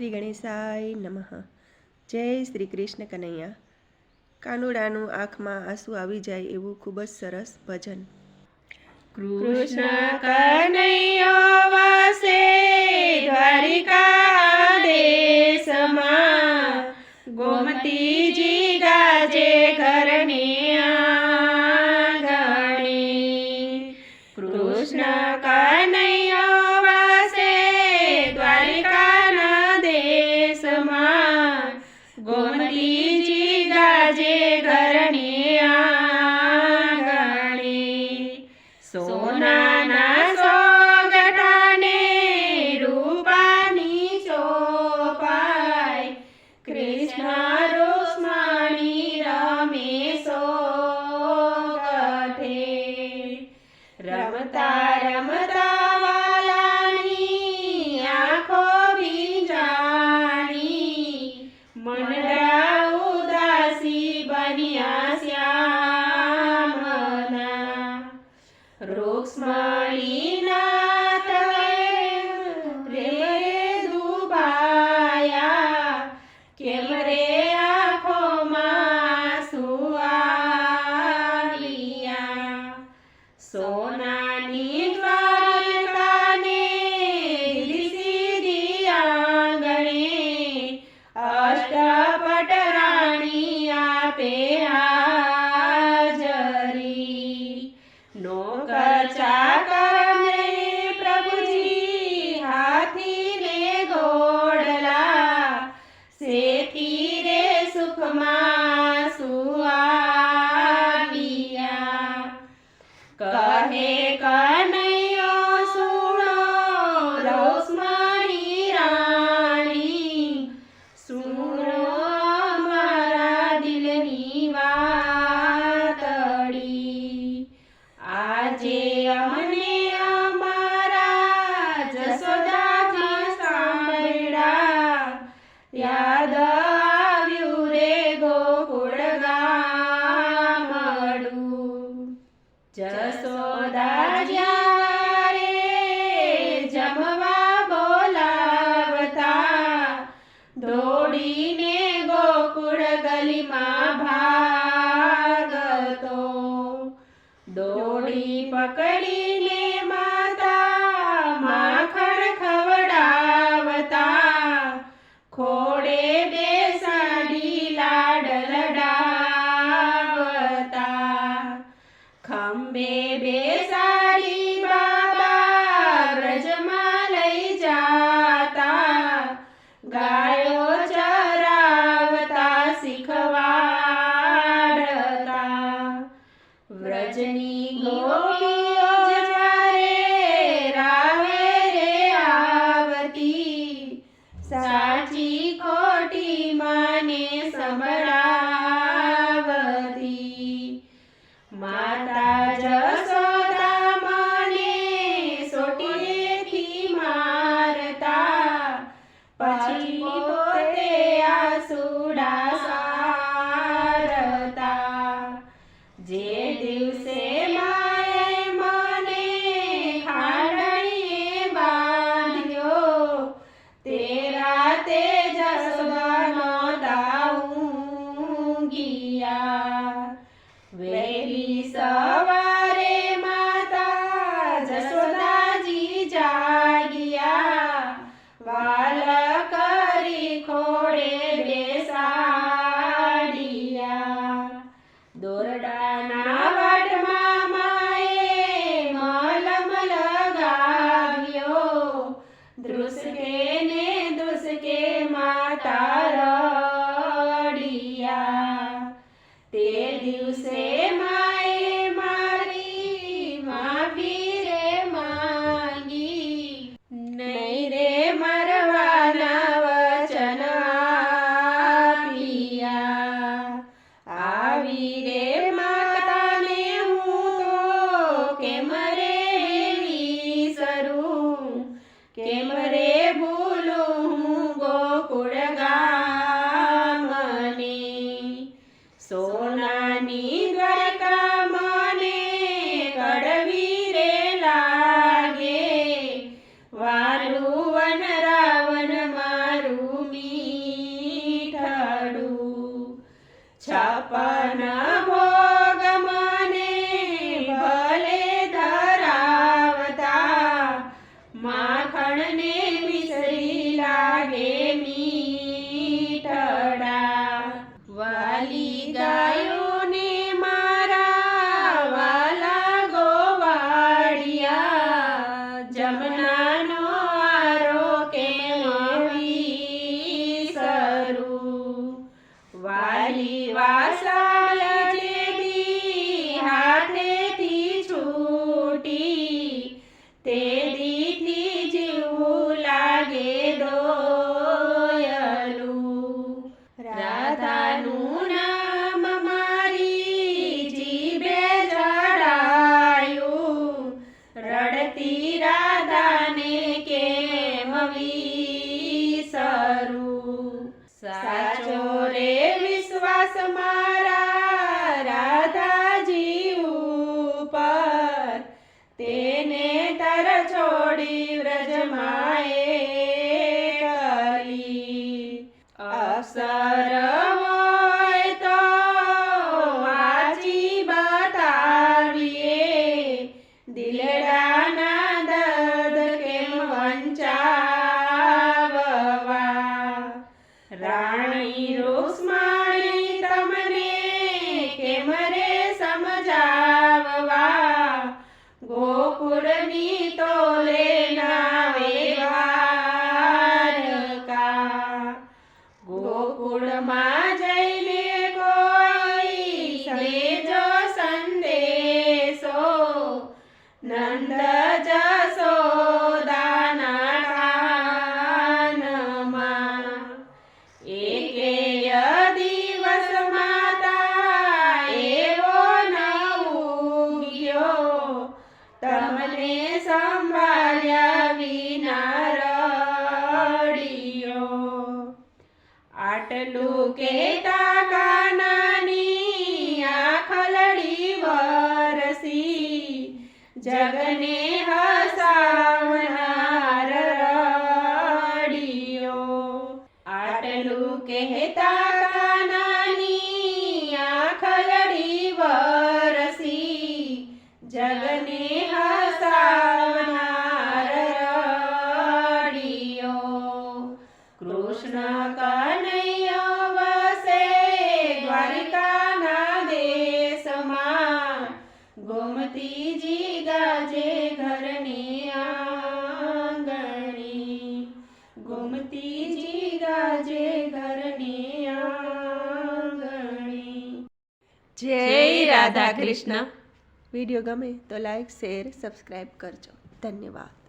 શ્રી ગણેશાય નમઃ. જય શ્રી કૃષ્ણ કનૈયા. કાનુડાનું આંખમાં આંસુ આવી જાય એવું ખૂબ જ સરસ ભજન. કૃષ્ણ કનૈયો દ્વારિકા દેશમાં, ગોમતીજી ગાજે ઘરની આંગણી. Krishna do Bye. તે દિવસે સોનાની દ્વારા Te ગોકુળની તોલે નાવે ગોકુળમાં જઈને કોઈ લેજો સંદેશો નંદ જસોદાના સંભાળ્યા વિના રડિયો. આટલું કેતા કાનાની ખલડી વરસી. જગને ગોમતીજી ગાજે ઘરની આંગણી. જય રાધા કૃષ્ણ. વીડિયો ગમે તો લાઈક શેર સબસ્ક્રાઈબ કરજો. ધન્યવાદ.